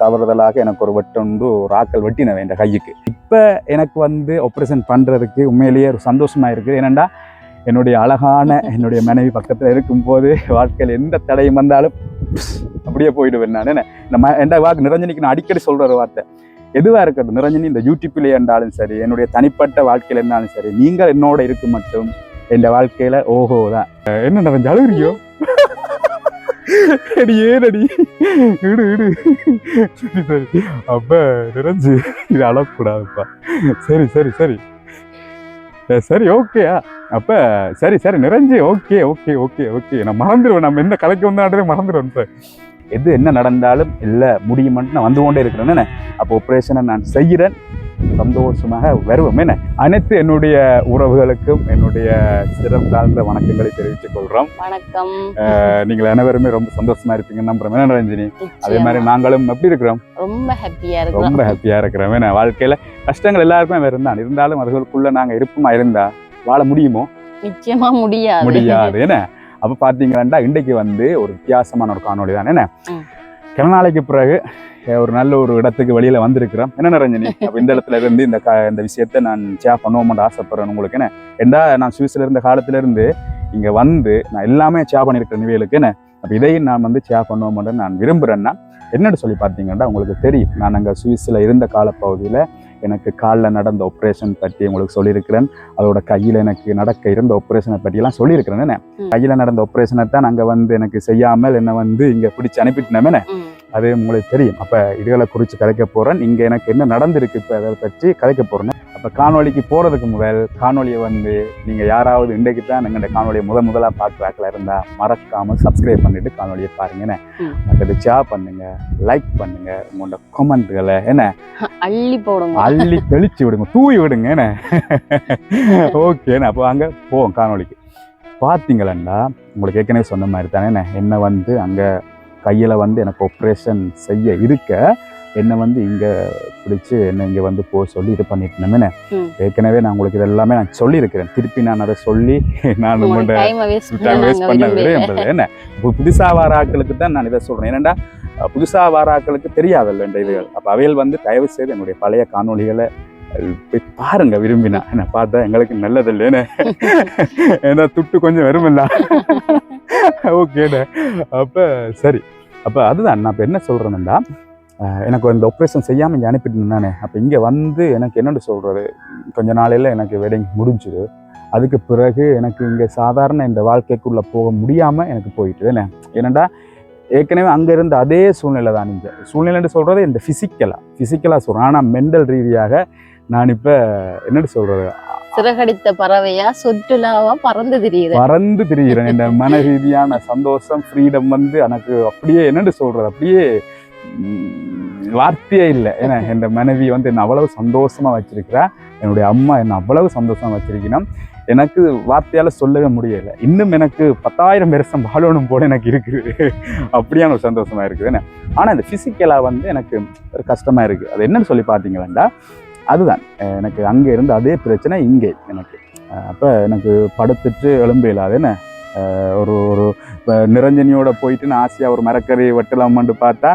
தவறுதலாக எனக்கு ஒரு வெட்டுண்டு ஒரு ஆக்கள் வெட்டினவன் இந்த கையுக்கு இப்போ எனக்கு வந்து ஆப்ரேஷன் பண்ணுறதுக்கு உண்மையிலேயே ஒரு சந்தோஷமா இருக்குது. ஏனெண்டா என்னுடைய அழகான என்னுடைய மனைவி பக்கத்தில் இருக்கும்போது வாழ்க்கையில் எந்த தடையும் வந்தாலும் அப்படியே போயிடுவேன் நான். என்ன? இந்த ம எந்த வாக்கு நிரஞ்சனிக்கு நான் அடிக்கடி சொல்கிற ஒரு வார்த்தை. எதுவாக இருக்கட்டும் நிரஞ்சனி இந்த யூடியூப்லேயே இருந்தாலும் சரி என்னுடைய தனிப்பட்ட வாழ்க்கையில் இருந்தாலும் சரி நீங்கள் என்னோட இருக்கு மட்டும் என் வாழ்க்கையில் ஓஹோ தான். என்ன நிரஞ்சு அழுகுறியோ அடி ஏனடி? இடு இடு. சரி சரி. அப்ப நிறைஞ்சு இது அழக்கூடாதுப்பா. சரி சரி சரி. சரி ஓகேயா அப்ப சரி சரி. நிறைஞ்சு ஓகே ஓகே ஓகே ஓகே. நான் மறந்துடுவேன். நம்ம என்ன கலைக்கு வந்தாடே மறந்துடுவேன் சார். எது என்ன நடந்தாலும் இல்லை முடியுமென்ட்டு நான் வந்து கொண்டே இருக்கிறேன். அப்போ ஆப்ரேஷனை நான் செய்கிறேன். சந்தோஷமாக வருவோம். என்ன? அனைத்து என்னுடைய உறவுகளுக்கும் என்னுடைய சிறம் தாழ்ந்த வணக்கங்களை தெரிவித்துக் கொள்கிறோம். வணக்கம். நீங்கள் அனைவருமே ரொம்ப சந்தோஷமா இருப்பீங்கன்னு நம்புறேன். என்ன ரஞ்சினி? அதே. மாதிரி நாங்களும் எப்படி இருக்கிறோம்? ரொம்ப ஹாப்பியா இருக்கிறோம். ரொம்ப ஹாப்பியா இருக்கிறோம். ஏன்னா வாழ்க்கையில கஷ்டங்கள் எல்லாருக்குமே வேறு தான். இருந்தாலும் அதுகளுக்குள்ள நாங்க இருப்புமா இருந்தா வாழ முடியுமோ? நிச்சயமா முடியாது. முடியாது. என்ன? அப்ப பாத்தீங்கன்னா இன்றைக்கு வந்து ஒரு வித்தியாசமான ஒரு காணொளி தான். என்ன? சில நாளைக்கு பிறகு ஒரு நல்ல ஒரு இடத்துக்கு வெளியில வந்திருக்கிறோம். என்ன ரஞ்சனி அப்ப இந்த இடத்துல இருந்து இந்த க- இந்த விஷயத்த நான் சே பண்ணுவோம்னு ஆசைப்படுறேன் உங்களுக்கு. என்ன? ஏண்டா நான் சுவிஸ்ல இருந்த காலத்துல இருந்து இங்க வந்து நான் எல்லாமே சேவ் பண்ணியிருக்கிறேன் நிவைகளுக்கு என்ன? அப்ப இதையும் நான் வந்து சேவ் பண்ணுவோம்னு நான் விரும்புறேன்னா என்னன்னு சொல்லி பார்த்தீங்கன்னா உங்களுக்கு தெரியும். நான் அங்கே சுவிஸில் இருந்த காலப்பகுதியில் எனக்கு காலில் நடந்த ஆப்ரேஷன் பற்றி உங்களுக்கு சொல்லியிருக்கிறேன் அதோட கையில் எனக்கு நடக்க இருந்த ஆப்ரேஷனை பற்றியெல்லாம் சொல்லியிருக்கிறேன் என்ன. கையில் நடந்த ஆப்ரேஷனை தான் அங்கே வந்து எனக்கு செய்யாமல் என்னை வந்து இங்கே பிடிச்சி அனுப்பிட்டேன் ம். அது உங்களுக்கு தெரியும். அப்போ இதுகளை குறித்து கதைக்க போகிறேன் இங்கே எனக்கு என்ன நடந்திருக்கு இப்போ அதை பற்றி கதைக்க போகிறேன் அப்போ காணொளிக்கு போகிறதுக்கு முதல் காணொளியை வந்து நீங்கள் யாராவது இன்றைக்கு தான் எங்களுடைய காணொலியை முத முதலாக பார்க்குறாக்கில் இருந்தால் மறக்காமல் சப்ஸ்கிரைப் பண்ணிட்டு காணொலியை பாருங்கன்னு. ம். மற்றது ஷேர் பண்ணுங்க லைக் பண்ணுங்க உங்களோட கமெண்ட்களை என்ன? அள்ளி போடுங்க. அள்ளி தெளிச்சு விடுங்க தூவி விடுங்க என்ன? ஓகேண்ணா அப்போ அங்கே போவோம் காணொளிக்கு. பார்த்தீங்களா உங்களுக்கு ஏற்கனவே சொன்ன மாதிரி தானே என்ன? என்னை வந்து அங்கே கையில் வந்து எனக்கு ஆப்ரேஷன் செய்ய இருக்க என்னை வந்து இங்கே பிடிச்சி என்னை இங்கே வந்து போக சொல்லி இது பண்ணிட்டு. ஏற்கனவே நான் உங்களுக்கு இதெல்லாமே நான் சொல்லியிருக்கிறேன். திருப்பி நான் அதை சொல்லி நான் உங்கள்கிட்ட டைம் வேஸ்ட் பண்ண விரும்பல. என்ன? இப்போ புதுசா வார ஆட்களுக்கு தான் நான் இதை சொல்றேன். ஏனண்டா அஹ், புதுசா வார ஆட்களுக்கு தெரியாதல்ல இந்த இதுகள். அப்ப அவைகள் வந்து தயவு செய்து என்னுடைய பழைய காணொளிகளை அஹ், போய் பாருங்க விரும்பினா. என்ன பார்த்தா எங்களுக்கு நல்லது இல்லைன்னு ஏன்னா துட்டு கொஞ்சம் வருமில்ல. ஓகேண்ணே அப்போ சரி. அப்போ அதுதான். நான் இப்போ என்ன சொல்றேன்னா எனக்கு இந்த ஆப்ரேஷன் செய்யாமல் இங்கே அனுப்பிட்டு நானே அப்போ இங்கே வந்து எனக்கு என்னென்னு சொல்கிறது கொஞ்ச நாளையில் எனக்கு வெட்டிங் முடிஞ்சுது. அதுக்கு பிறகு எனக்கு இங்கே சாதாரண இந்த வாழ்க்கைக்குள்ளே போக முடியாமல் எனக்கு போயிட்டு என்ன ஏற்கனவே அங்கே இருந்த அதே சூழ்நிலை தான் இங்கே. சூழ்நிலைன்னு சொல்கிறது இந்த ஃபிசிக்கலாக ஃபிசிக்கலாக சொல்கிறேன் ஆனால் மென்டல் ரீதியாக நான் இப்போ என்னன்னு சொல்கிறது சிறகடித்த பறவையா? சொட்டுலாவா பறந்து திரியுது? பறந்து திரிகிறேன் இந்த மன ரீதியான சந்தோஷம் ஃப்ரீடம் வந்து எனக்கு அப்படியே என்னன்னு சொல்கிறது அப்படியே வார்த்தையே இல்லை. ஏன்னா என் மனைவி வந்து என்னை அவ்வளவு சந்தோஷமாக வச்சிருக்கிறா. என்னுடைய அம்மா என்னை அவ்வளவு சந்தோஷமாக வச்சிருக்கணும். எனக்கு வார்த்தையால் சொல்லவே முடியலை. இன்னும் எனக்கு பத்தாயிரம் வருஷம் வாழணும் போல எனக்கு இருக்குது. அப்படியான ஒரு சந்தோஷமா இருக்குது என்ன? ஆனால் இந்த ஃபிசிக்கலாக வந்து எனக்கு ஒரு கஷ்டமா இருக்குது அது என்னன்னு சொல்லி பார்த்தீங்களா அதுதான். எனக்கு அங்கே இருந்த அதே பிரச்சனை இங்கே எனக்கு. அப்போ எனக்கு படுத்துட்டு எலும்பு இல்லாத என்ன ஒரு ஒரு இப்போ நிரஞ்சனியோட போயிட்டு நான் ஆசையாக ஒரு மரக்கறி வெட்டலாமான்னு பார்த்தா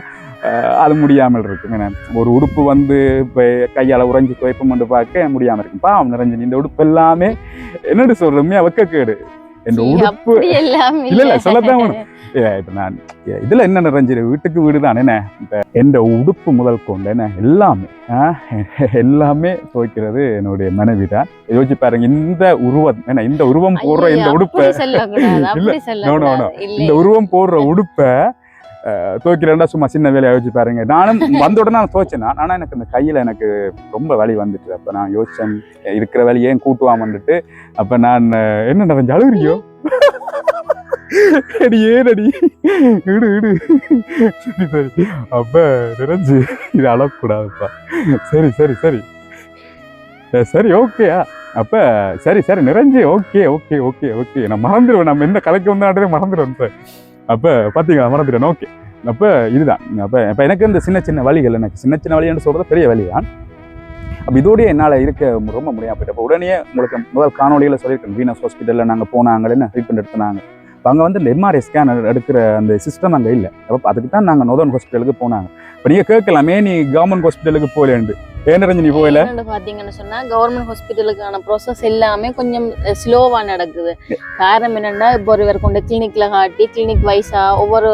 அது முடியாமல் இருக்கும். என்ன? ஒரு உடுப்பு வந்து இப்போ கையால் உறைஞ்சி துவைப்போம்னு பார்க்க முடியாமல் இருக்கும். பாவம் நிரஞ்சனி இந்த உடுப்பு எல்லாமே என்னன்னு சொல்கிறோமே வெக்கக்கேடு. சீ, உடுப்பு. இல்ல, இல்ல, சொல்லத்தான். இப்போ நான் இதுல என்ன நிறைஞ்சிரு வீட்டுக்கு வீடு தான். என்ன? எந்த உடுப்பு முதல் கொண்டு என்ன? எல்லாமே எல்லாமே துவைக்கிறது என்னுடைய மனைவி தான். யோசிச்சு பாருங்க இந்த உருவம் என்ன இந்த உருவம் போடுற இந்த உடுப்பை. சொல்லக்கூடாது இந்த இல்லை. உருவம் போடுற உடுப்பை துவைக்கிறேன்டா சும்மா சின்ன வேலையை யோசிச்சு பாருங்க. நானும் வந்த உடனே நான் துவைச்சேன். நான். எனக்கு இந்த கையில் எனக்கு ரொம்ப வலி வந்துட்டு அப்ப நான் யோசிச்சேன் இருக்கிற வேலையை ஏன் கூட்டுவாமன்னுட்டு அப்போ நான் என்ன நிறைஞ்சு அழுகுறியோ? அடி ஏனடி? இடு இடு. சரி சரி. அப்ப நிறைஞ்சு இது அழக்கூடாதுப்பா. சரி சரி சரி. சரி ஓகேயா அப்ப சரி சரி. நிறைஞ்சு ஓகே ஓகே ஓகே ஓகே நான் மறந்துடுவேன். நம்ம என்ன கலைக்கு வந்தாடே மறந்துடுவேன் சார் அப்போ பார்த்தீங்களா மறந்துடுவேன். ஓகே அப்போ இதுதான். அப்போ இப்போ எனக்கு இந்த சின்ன சின்ன வழிகள் எனக்கு சின்ன சின்ன வழின்னு சொல்கிறது பெரிய வழி தான் அப்போ இதோடய என்னால் இருக்க ரொம்ப முடியாது போயிட்டு அப்போ உடனே உங்களுக்கு முதல் காணொலியில் சொல்லியிருக்கேன் வீனஸ் ஹாஸ்பிட்டலில் நாங்கள் போனாங்கன்னு ட்ரீட்மெண்ட் எடுத்தாங்க இப்போ அங்கே வந்து இந்த எம்ஆர்ஐ ஸ்கேன் எடுக்கிற அந்த சிஸ்டம் அங்கே இல்லை. அப்போ அதுக்கு தான் நாங்கள் நோதன் ஹாஸ்பிட்டலுக்கு போனாங்க. இப்போ நீங்கள் கேட்கலாமே நீ கவர்மெண்ட் ஹாஸ்பிட்டலுக்கு போகலேண்டு ஏன் ரஞ்சினி போகல பாத்தீங்கன்னு சொன்னா கவர்மெண்ட் ஹாஸ்பிட்டலுக்கான ப்ரோசஸ் எல்லாமே கொஞ்சம் ஸ்லோவா நடக்குது. காரணம் என்னன்னா இப்போ ஒரு இவர் கொண்டு கிளினிக்ல காட்டி கிளினிக் வைஸா ஒவ்வொரு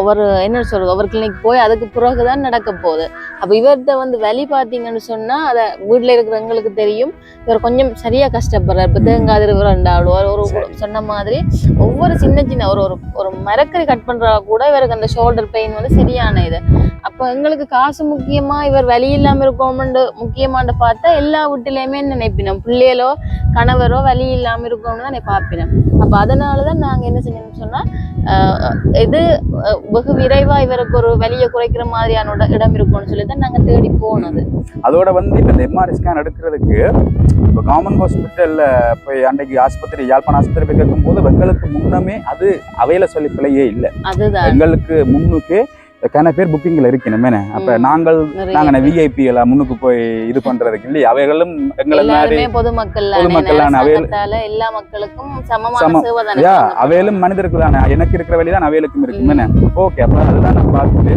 ஒவ்வொரு என்ன சொல்றது ஒவ்வொரு கிளினிக் போய் அதுக்கு பிறகுதான் நடக்க போகுது. அப்ப இவர்கிட்ட வந்து வலி பாத்தீங்கன்னு சொன்னா அத வீட்டுல இருக்கிறவங்களுக்கு தெரியும். இவர் கொஞ்சம் சரியா கஷ்டப்படுறாரு. இப்போ தேங்காதிரி ரெண்டாவது ஒரு. சொன்ன மாதிரி ஒவ்வொரு சின்ன சின்ன ஒரு ஒரு ஒரு மரக்கறி கட் பண்றா கூட இவருக்கு அந்த ஷோல்டர் பெயின் வந்து சரியான இது. அப்ப எங்களுக்கு காசு முக்கியமா இவர் வலி இல்லாம இருக்கணும்னு முக்கியமான்னு பார்த்தா எல்லா வீட்டிலையுமே நினைப்பினோம். பிள்ளைகளோ கணவரோ வலி இல்லாம இருக்கணும்னு தான் பார்ப்பினோம் அப்ப அதனாலதான் நாங்க என்ன செஞ்சோம்னு சொன்னா ஆஹ் இது வெகு விரைவா இவருக்கு ஒரு வலியை குறைக்கிற மாதிரியான இட- இடம் இருக்கும்னு சொல்லி தான் நாங்க தேடி போனது. அதோட வந்து இப்போ இந்த எம்ஆர்ஐ ஸ்கேன் எடுக்கிறதுக்கு இப்போ கவர்மெண்ட் ஹாஸ்பிட்டலில் போய் அன்றைக்கு ஆஸ்பத்திரி யாழ்ப்பாண ஆஸ்பத்திரி போய் கேட்கும்போது எங்களுக்கு முன்னமே அது அவையில சொல்லி பிள்ளையே இல்லை. அதுதான். எங்களுக்கு முன்னுக்கு கன பேர் புக்கிங்ல இருக்கணுமே அப்ப. நாங்கள் நிறைய நாங்க விஐபி எல்லாம் முன்னுக்கு போய் இது பண்றதுக்கு இல்லையா? அவைகளும் எங்களை மாதிரி பொதுமக்கள் பொதுமக்கள்லான அவைகள் எல்லா மக்களுக்கும் சமமான யா. அவையிலும் மனிதருக்கு தானே. எனக்கு இருக்கிற வழி தான் அவைகளுக்கும் இருக்குமே ஓகே அப்ப அதுதான் நான் பார்த்துட்டு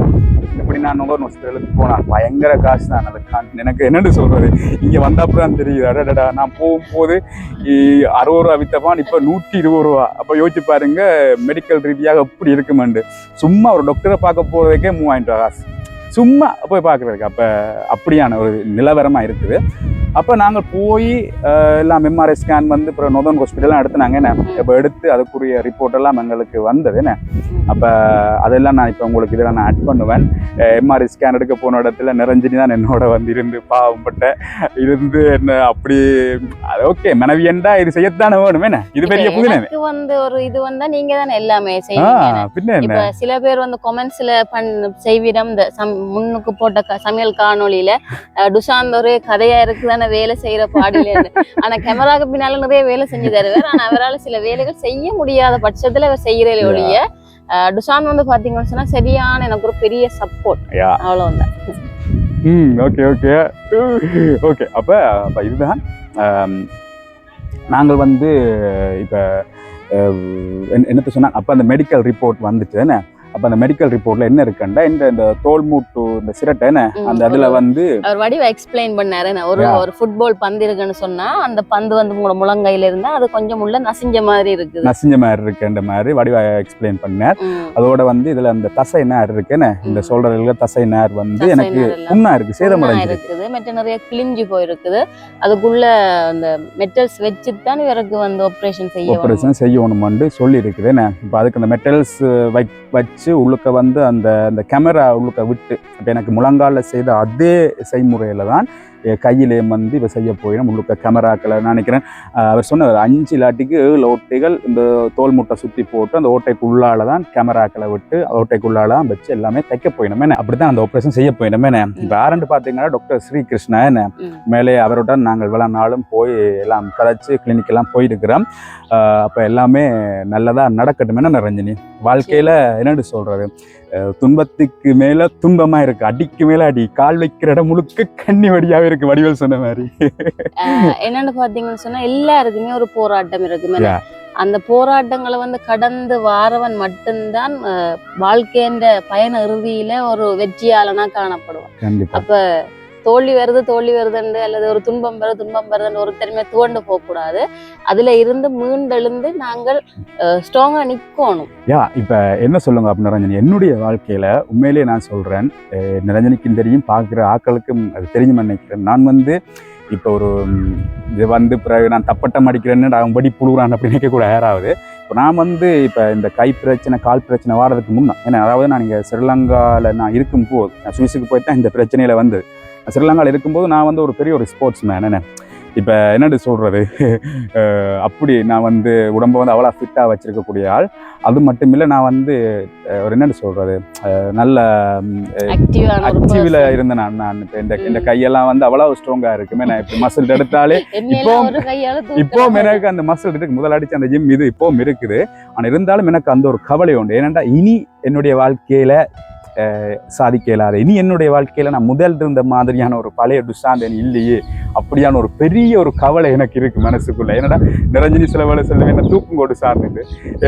இப்படி நான் நுகர் ஹாஸ்பிட்டலுக்கு போனேன் பயங்கர காசு தான். அது கா- எனக்கு என்னன்னு சொல்றது? இங்க வந்த அப்புறம் தெரியுது. அடடா நான் போகும்போது அறுபது ரூபா வித்தப்பான் இப்ப நூற்றி இருபது ரூபா. அப்ப யோசிச்சு பாருங்க மெடிக்கல் ரீதியாக எப்படி இருக்குமெண்டு சும்மா ஒரு டாக்டரை பார்க்க போறதுக்கே மூவாயிரம் ரூபா காசு சும்மா போய் பார்க்கறதுக்கு. அப்ப அப்படியான ஒரு நிலவரமா இருக்குது. அப்ப நாங்கள் போய் எல்லாம் எம்ஆர்ஐ ஸ்கேன் வந்து அப்புறம் நொதன் ஹாஸ்பிட்டல்லாம் எடுத்துனாங்க என்ன இப்போ எடுத்து அதுக்குரிய ரிப்போர்ட் எல்லாம் எங்களுக்கு வந்தது என்ன. அப்போ அதெல்லாம் நான் இப்போ உங்களுக்கு இதில் நான் ஆட் பண்ணுவேன். எம்ஆர்ஐ ஸ்கேன் எடுக்க போன இடத்துல நிரஞ்சனி தான் என்னோட வந்து இருந்து பாவப்பட்ட இருந்து என்ன அப்படி அது ஓகே மனைவியண்டா இது செய்யத்தானே வேணும் என்ன? இது பெரிய புதினே வந்து ஒரு இது வந்தா நீங்க தானே எல்லாமே செய்வீங்க பின்ன சில பேர் வந்து கொமெண்ட்ஸ்ல பண் செய்விடம் இந்த சம் முன்னுக்கு போட்ட சமையல் காணொளியில அஹ், டுஷாந்த் ஒரு கதையா இருக்குதானே வேலை செய்யற பாடியில ஆனா கேமராக்கு பின்னால நிறைய வேலை செஞ்சு தருவார். ஆனா அவரால் சில வேலைகள் செய்ய முடியாத பட்சத்துல அவர் செய்யறே ஒழிய டுஷாந்த் வந்து பாத்தீங்கன்னு சொன்னா சரியான எனக்கு ஒரு பெரிய சப்போர்ட் அவ்வளவுதான். ம் ஓகே ஓகே ஓகே அப்போ அப்போ இதுதான். நாங்கள் வந்து இப்போ என்னத்த சொன்னா அப்போ அந்த மெடிக்கல் ரிப்போர்ட் வந்துட்டு அப்போ அந்த மெடிக்கல் ரிப்போர்ட்ல என்ன இருக்குண்டா இந்த இந்த தோல் மூட்டு இந்த சிரட்டை அந்த அதுல வந்து அவர் வடிவ எக்ஸ்பிளைன் பண்ணாரு. ஒரு. ஒரு ஃபுட்பால் பந்து இருக்குன்னு சொன்னா அந்த பந்து வந்து உங்களோட முழங்கையில இருந்தா அது கொஞ்சம் உள்ள நசிஞ்ச மாதிரி இருக்குது. நசிஞ்ச மாதிரி இருக்குன்ற மாதிரி வடிவா எக்ஸ்பிளைன் பண்ணார். அதோட வந்து இதுல அந்த தசை நேர் இருக்குன்னு இந்த. சொல்றதுல தசை நேர் வந்து எனக்கு புண்ணா இருக்கு புண்ணா சேதமடைஞ்சிருக்கு இருக்குது. மற்ற நிறைய கிழிஞ்சு போயிருக்குது. அதுக்குள்ள அந்த மெட்டல்ஸ் வச்சு தான் இவருக்கு வந்து ஆபரேஷன் செய்ய. ஆப்ரேஷன் செய்யணுமெண்டு சொல்லி இருக்குது இப்போ அதுக்கு அந்த மெட்டல்ஸ் வை வச்சு உள்ளுக்க வந்து அந்த அந்த கேமரா உள்ளுக்க விட்டு இப்போ எனக்கு முழங்கால செய்த அதே செய்முறையில் தான் கையிலேயும் வந்து இப்போ செய்ய போயிடும். உள்ளுக்க கேமராக்களை நான் நினைக்கிறேன். அவர் சொன்னார் அஞ்சு இல்லாட்டிக்கு ஏழு ஓட்டைகள் இந்த தோல் முட்டை சுற்றி போட்டு அந்த ஓட்டைக்குள்ளால தான் கேமராக்களை விட்டு ஓட்டைக்குள்ளால தான் வச்சு எல்லாமே தைக்க போயிடுமே அப்படி தான் அந்த ஆப்ரேஷன் செய்ய போயிடுமே இப்போ ஆரண்டு பார்த்தீங்கன்னா டாக்டர் ஸ்ரீகிருஷ்ணா என்ன. மேலே அவருடன் நாங்கள் இவ்வளோ நாளும் போய் எல்லாம் கதைச்சு கிளினிக் எல்லாம் போயிருக்கிறோம். அப்போ எல்லாமே நல்லதாக நடக்கட்டும் என்ன ரஞ்சினி? வாழ்க்கையில் என்னன்னு சொல்கிறது துன்பத்துக்கு மேலே துன்பமாக இருக்கு. அடிக்கு மேலே அடி. கால் வைக்கிற இடம் முழுக்க கண்ணி வடியாவே இருக்கு. வடிவேல் சொன்ன மாதிரி. என்னன்னு பாத்தீங்கன்னு சொன்னா எல்லாருக்குமே ஒரு போராட்டம் இருக்குமே. Yeah. அந்த போராட்டங்களை வந்து கடந்து வாரவன் மட்டும்தான் வாழ்க்கைன்ற பயண இறுதியில ஒரு வெற்றியாளனா காணப்படுவான். அப்ப தோல்வி வருது தோல்வி வருதுண்டு அல்லது ஒரு துன்பம் வருது துன்பம் வருதுன்னு ஒரு துவண்டு போக கூடாது அதுல இருந்து மீண்டெழுந்து நாங்கள் ஸ்ட்ராங்கா நிக்கணும். யா இப்போ என்ன சொல்லுங்க அப்படின்னு ரஞ்சனி என்னுடைய வாழ்க்கையில் உண்மையிலேயே நான் சொல்கிறேன் நிரஞ்சனிக்கும் தெரியும் பார்க்குற ஆக்களுக்கும் அது தெரியும் நினைக்கிறேன். நான் வந்து இப்போ ஒரு இது வந்து பிறகு நான் தப்பட்டம் அடிக்கிறேன்னு அவன் படி புழுகிறான் அப்படின்னு நினைக்கக்கூட யாராவது. இப்போ நான் வந்து இப்போ இந்த கை பிரச்சனை கால் பிரச்சனை வாரதுக்கு முன்னே ஏன்னா அதாவது நான் இங்கே ஸ்ரீலங்காவில் நான் இருக்கும் போது நான் சுவிஸுக்கு போய் தான் இந்த பிரச்சனையில் வந்தது ஸ்ரீலங்காவில் இருக்கும்போது நான் வந்து ஒரு பெரிய ஒரு ஸ்போர்ட்ஸ் மேன் என்ன இப்போ என்னடி சொல்கிறது அப்படி நான் வந்து உடம்பை வந்து அவ்வளோ ஃபிட்டாக வச்சிருக்கக்கூடிய ஆள். அது மட்டும் இல்லை நான் வந்து ஒரு என்னடி சொல்கிறது நல்ல ஆக்டிவில். இருந்தேன் நான் நான் இப்போ இந்த இந்த. கையெல்லாம் வந்து அவ்வளோ ஸ்ட்ராங்காக இருக்குமே நான் இப்போ மசில் எடுத்தாலே இப்போ- இப்போவும். எனக்கு அந்த மசில் இருக்கு. முதல் அடிச்ச அந்த ஜிம் இது இப்போவும் இருக்குது. ஆனால் இருந்தாலும் எனக்கு அந்த ஒரு கவலை உண்டு. ஏனென்றா இனி என்னுடைய வாழ்க்கையில சாதிக்க இயலாது இனி என்னுடைய வாழ்க்கையில் நான் முதல் இருந்த மாதிரியான ஒரு பழைய துஷாந்தன் இல்லையே. அப்படியான ஒரு பெரிய ஒரு கவலை எனக்கு இருக்குது மனசுக்குள்ளே. என்னடா நிரஞ்சனி சில வேலை சொல்லுவேன் என்ன தூக்கம் கொண்டு சார்ந்துட்டு?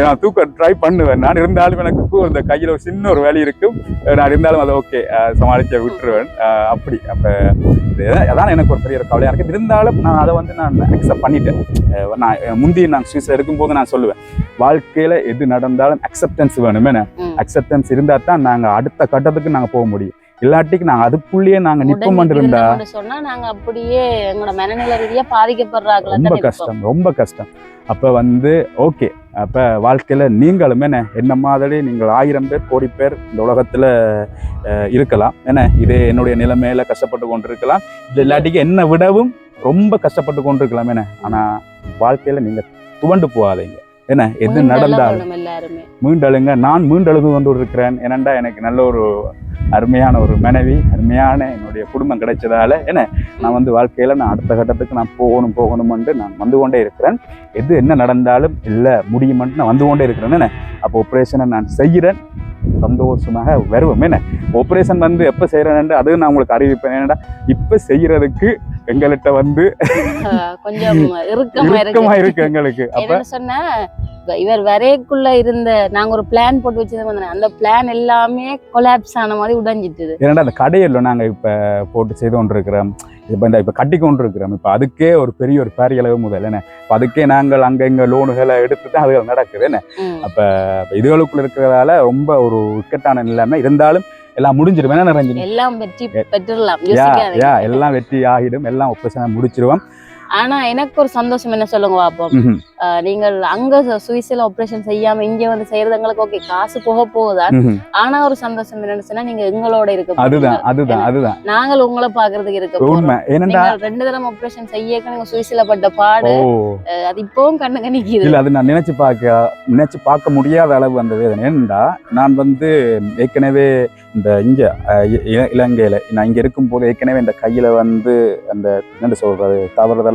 நான் தூக்க ட்ரை பண்ணுவேன். நான் இருந்தாலும் எனக்கு இந்த கையில் ஒரு சின்ன ஒரு வேலை இருக்கும் நான் இருந்தாலும் அதை ஓகே சமாளிக்க விட்டுருவேன். அப்படி. அப்போ அதான் எனக்கு ஒரு பெரிய ஒரு கவலையாக இருக்குது இருந்தாலும் நான் அதை வந்து நான் அக்செப்ட் பண்ணிட்டேன். நான் முந்தி நான் சுவிஸ்ல இருக்கும்போது நான் சொல்லுவேன் வாழ்க்கையில் எது நடந்தாலும் அக்செப்டன்ஸ் வேணுமே என்ன அக்செப்டன்ஸ் இருந்தா தான் நாங்க அடுத்த கட்டத்துக்கு நாங்க போக முடியும். இல்லாட்டிக்கு நாங்க அதுக்குள்ளேயே நாங்க நிப்போம் உடனே இருந்தா சொன்னா நாங்க அப்படியே எங்களோட மனநிலை ரீதியா பாதிக்கப்படுறாங்களா ரொம்ப கஷ்டம் ரொம்ப கஷ்டம். அப்ப வந்து ஓகே அப்ப வாழ்க்கையில நீங்களும் என்ன என்ன மாதிரி நீங்கள் ஆயிரம் பேர் கோடி பேர் இந்த உலகத்துல இருக்கலாம். என்ன இதே என்னுடைய நிலைமையில கஷ்டப்பட்டு கொண்டிருக்கலாம். இது இல்லாட்டிக்கு என்ன விடவும் ரொம்ப கஷ்டப்பட்டு கொண்டிருக்கலாம். என்ன ஆனா வாழ்க்கையில நீங்க துவண்டு போகாதீங்க. என்ன எது நடந்தாலும். எல்லாருமே. மீண்டழுங்க. நான் மீண்டழுது கொண்டு இருக்கிறேன் ஏனண்டா எனக்கு நல்ல ஒரு அருமையான ஒரு மனைவி அருமையான என்னுடைய குடும்பம் கிடைச்சதால என்ன நான் வந்து வாழ்க்கையில நான் அடுத்த கட்டத்துக்கு நான் போகணும் போகணும்ன்ட்டு நான் வந்து கொண்டே இருக்கிறேன். எது என்ன நடந்தாலும் இல்லை முடியுமென்ட்டு நான் வந்து கொண்டே இருக்கிறேன். என்ன அப்போ ஆப்ரேஷனை நான் செய்கிறேன். சந்தோஷமாக வருவோம். என்ன ஆப்ரேஷன் வந்து எப்போ செய்கிறேன்ட்டு அதுவும் நான் உங்களுக்கு அறிவிப்பேன். என்னடா இப்போ செய்கிறதுக்கு எங்கள்கிட்ட வந்து கொஞ்சம் இறுக்கமா இருக்கு. எங்களுக்கு. அப்ப சொன்னா இவர் வரைக்குள்ள இருந்த நாங்க ஒரு பிளான் போட்டு வச்சிருந்தோம் அந்த பிளான் எல்லாமே கொலாப்ஸ் ஆன மாதிரி உடைஞ்சிட்டுது. ஏன்னா அந்த கடையில் நாங்கள் இப்போ போட்டு செய்து கொண்டு இருக்கிறோம் இப்போ இந்த இப்போ கட்டி கொண்டு இருக்கிறோம் இப்போ அதுக்கே ஒரு பெரிய ஒரு பாரிய அளவு முதல் என்ன? இப்போ அதுக்கே நாங்கள் அங்கே இங்கே லோனுகளை எடுத்து தான் அது நடக்குது என்ன. அப்போ இதுகளுக்குள்ள இருக்கிறதால ரொம்ப ஒரு இக்கட்டான நிலைமை. இருந்தாலும் எல்லாம் முடிஞ்சிடும் என்ன ரஞ்சினி எல்லாம் வெற்றி பெற்றுடலாம். எல்லாம் வெற்றி ஆகிடும். எல்லாம் ஒப்பசனம் முடிச்சிருவோம். ஆனா எனக்கு ஒரு சந்தோஷம் என்ன சொல்லுங்க பாப்போம். நீங்கள் அங்க சுவிஸ்ல ஆபரேஷன் செய்யாம இங்க வந்து செய்யறது எங்களுக்கு ஓகே காசு போக போகுதான் ம்ஹும். ஆனா ஒரு சந்தோஷம் என்னன்னு சொன்னா நீங்க எங்களோட இருக்க அதுதான். அதுதான் அதுதான். நாங்கள் உங்களை பாக்குறதுக்கு இருக்க உண்மை. ஏனண்டா ரெண்டு தடவை ஆபரேஷன் செய்யக்க நீங்க சுவிஸ்ல பட்ட பாடு அது இப்பவும் கண்ணுங்க நிக்குது. இல்ல அது நான் நினைச்சு பார்க்க நினைச்சு பார்க்க முடியாத அளவு அந்த வேதனை. ஏனென்றா நான் வந்து ஏற்கனவே இந்த இங்க இலங்கையில நான் இங்க இருக்கும்போது ஏற்கனவே இந்த கையில வந்து அந்த என்ன சொல்றது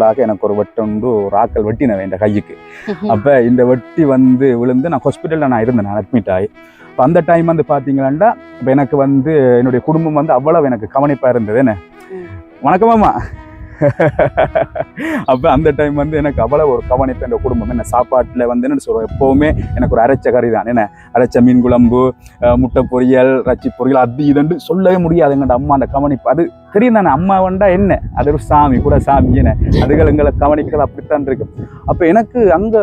தவறுதலாக எனக்கு ஒரு வெட்டுண்டு ஒரு ஆக்கள் வெட்டினவன் இந்த கைக்கு. அப்ப இந்த வெட்டி வந்து விழுந்து நான் ஹாஸ்பிட்டல்ல நான் இருந்தேன் நான் அட்மிட் ஆகி. அப்ப அந்த டைம் வந்து பாத்தீங்களாண்டா இப்ப எனக்கு வந்து என்னுடைய குடும்பம் வந்து அவ்வளவு எனக்கு கவனிப்பா இருந்தது என்ன? ம். அப்போ அந்த டைம் வந்து எனக்கு அவ்வளவு ஒரு கவனிப்பு என் குடும்பம். என்ன சாப்பாட்டில் வந்து என்ன சொல்றோம் எப்போவுமே எனக்கு ஒரு அரைச்ச கறி தான். என்ன? அரைச்ச மீன் குழம்பு முட்டை பொரியல் ரச்சி பொரியல் அது இதுன்னு சொல்லவே முடியாது எங்கட அம்மா அந்த கவனிப்பு. அது தெரியும் தானே? அம்மா வந்தா என்ன? அது ஒரு சாமி கூட சாமி என்ன? அதுகள் எங்களை கவனிக்கிறது அப்படித்தான் இருக்கும் அப்போ எனக்கு அங்கே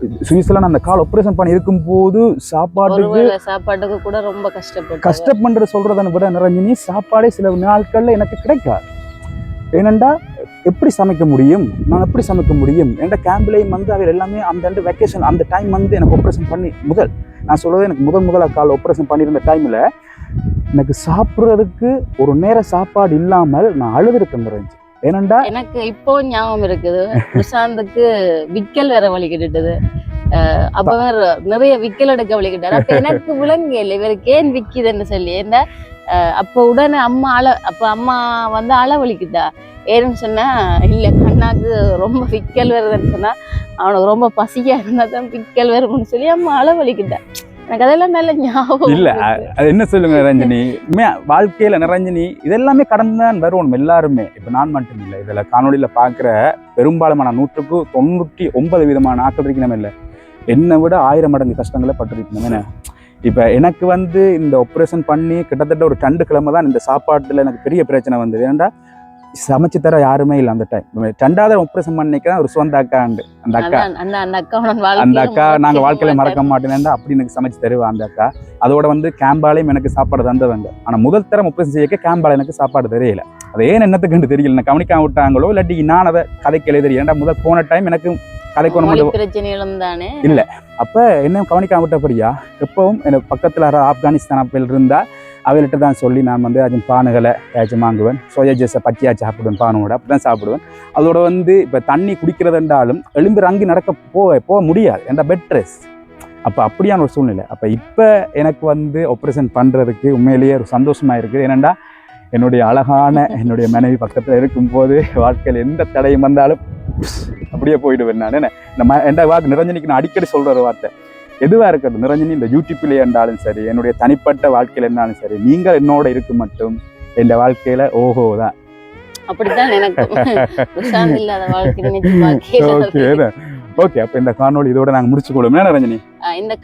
நான் அந்த கால் ஆப்ரேஷன் பண்ணி இருக்கும்போது சாப்பாட்டுக்கு சாப்பாட்டுக்கு கூட ரொம்ப கஷ்டப்பட்டு கஷ்டப்படுற சொல்றதை விட நிரஞ்சினி சாப்பாடே சில நாட்கள்ல எனக்கு கிடைக்காது. ஏனண்டா எப்படி சமைக்க முடியும்? நான் எப்படி சமைக்க முடியும்? என்ற கேம்ப்லேயும் வந்து அவர் எல்லாமே அந்த வெக்கேஷன் அந்த டைம் வந்து எனக்கு ஆப்ரேஷன் பண்ணி முதல் நான் சொல்றது எனக்கு முதல் முதல்ல கால் ஆப்ரேஷன் பண்ணியிருந்த டைம்ல எனக்கு சாப்பிட்றதுக்கு ஒரு நேர சாப்பாடு இல்லாமல் நான் அழுதுருக்கேன் இருந்துச்சு ஏனண்டா எனக்கு இப்போ ஞாபகம் இருக்குது. பிரசாந்துக்கு விக்கல் வேற வலிக்கிட்டுது அஹ் அப்ப வேற நிறைய விக்கல் எடுக்க வலிக்கிட்டாரு அப்ப எனக்கு விளங்க இல்லை இவருக்கு ஏன் விக்குதுன்னு சொல்லி. அஹ் அப்ப உடனே அம்மா அழ அப்ப அம்மா வந்து அழ வலிக்கிட்டா ஏன்னு சொன்னா இல்ல கண்ணாக்கு ரொம்ப விக்கல் வருதுன்னு சொன்னா அவனுக்கு ரொம்ப பசியா இருந்தா தான் விக்கல் வரும்னு சொல்லி அம்மா அழ வலிக்கிட்டா எனக்கு அதெல்லாம் நல்ல ஞாபகம் இல்ல. அது என்ன சொல்லுங்க ரஞ்சினி? வாழ்க்கையில நிரஞ்சனி இதெல்லாமே கடந்து தான் வருவோம் எல்லாருமே. இப்ப நான் மட்டும் இல்லை இதுல காணொளியில பாக்குற பெரும்பாலுமான நூற்றுக்கு தொண்ணூற்றி ஒன்பது விதமான ஆட்கள் இருக்கணும் இல்லை. என்னை விட ஆயிரம் மடங்கு கஷ்டங்களை பட்டிருக்கணும். என்ன? இப்ப எனக்கு வந்து இந்த ஆப்ரேஷன் பண்ணி கிட்டத்தட்ட ஒரு ரெண்டு கிழமை தான் இந்த சாப்பாட்டுல எனக்கு பெரிய பிரச்சனை வந்தது. ஏன்டா சமைச்சு தர யாருமே இல்லை அந்த டைம் ரெண்டாவது ஆப்ரேஷன் பண்ணிக்க தான் ஒரு சொந்த அக்கா அந்த அக்கா. அந்த அக்கா அந்த வாழ்க்கையில. மறக்க மாட்டேன் அப்படி எனக்கு சமைச்சு தருவா அந்த அக்கா. அதோட வந்து கேம்பாலையும் எனக்கு சாப்பாடு தந்தவங்க. ஆனா முதல் தரம் முப்பது செய்யக்க கேம்பால எனக்கு சாப்பாடு தெரியல. அது ஏன் என்னத்துக்குன்னு தெரியல. நான் கவனிக்காம விட்டாங்களோ இல்லாட்டி நான் அதை கதைக்கல தெரியல. ஏன்டா முதல் போன டைம் எனக்கு கதைக்கு மொழி ஒன்று பிரச்சனைகளும் தானே? அப்ப என்ன கவனிக்காம விட்டபடியா எப்பவும் எனக்கு பக்கத்துல ஆப்கானிஸ்தான் அப்பல் இருந்தா அவர்கிட்ட தான் சொல்லி நான் வந்து அது பானுகளை ஏதாச்சும் வாங்குவேன். சோயா ஜூஸை பச்சையா சாப்பிடுவேன் பானோட அப்படி தான் சாப்பிடுவேன். அதோட வந்து இப்போ தண்ணி குடிக்கிறதுன்றாலும் எலும்பு அங்கி நடக்க போக போக முடியாது. என்ற பெட் ரெஸ்ட் அப்போ அப்படியான ஒரு சூழ்நிலை. அப்போ இப்போ எனக்கு வந்து ஆப்ரேஷன் பண்ணுறதுக்கு உண்மையிலேயே ஒரு சந்தோஷமா இருக்குது. ஏனெண்டா என்னுடைய அழகான என்னுடைய மனைவி பக்கத்தில் இருக்கும்போது வாழ்க்கையில் எந்த தடையும் வந்தாலும் அப்படியே போயிடுவேன் நான். என்ன? இந்த வாக்கு நிரஞ்சனிக்கு நான் அடிக்கடி சொல்கிற ஒரு வார்த்தை. எதுவா இருக்கட்டும் நிரஞ்சனி இந்த யூடியூப்ல இருந்தாலும் சரி என்னுடைய தனிப்பட்ட வாழ்க்கையில இருந்தாலும் சரி நீங்கள் என்னோட இருக்கு மட்டும் என் வாழ்க்கையில ஓஹோ தான். அப்படித்தான் எனக்கு ஓகே அப்ப இந்த காணொளி இதோட நாங்க முடிச்சு என்ன ரஞ்சனி? இந்த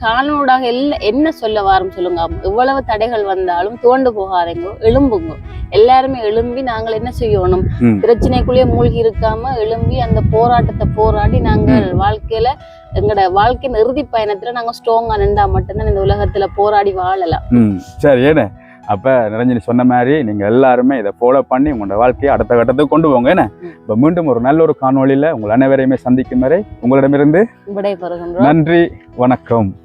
எல்ல என்ன சொல்ல வாரம் சொல்லுங்க. எவ்வளவு தடைகள் வந்தாலும் துவண்டு போகாதீங்க எழும்புங்க. எல்லாருமே எழும்பி நாங்கள் என்ன செய்யணும். பிரச்சனைக்குள்ளேயே மூழ்கி இருக்காம எழும்பி அந்த போராட்டத்தை போராடி நாங்கள் வாழ்க்கையில எங்களோட வாழ்க்கையின் இறுதி பயணத்துல நாங்க ஸ்ட்ராங்கா நின்றா மட்டும்தான் இந்த உலகத்துல போராடி வாழலாம். சரி ஏன்னு அப்ப நிரஞ்சனி சொன்ன மாதிரி நீங்க எல்லாருமே இதை ஃபாலோ பண்ணி உங்களோட வாழ்க்கையை அடுத்த கட்டத்துக்கு கொண்டு போங்க என்ன. இப்ப மீண்டும் ஒரு நல்ல ஒரு காணொளியில உங்கள் அனைவரையுமே சந்திக்கும் வரை உங்களிடமிருந்து நன்றி வணக்கம்.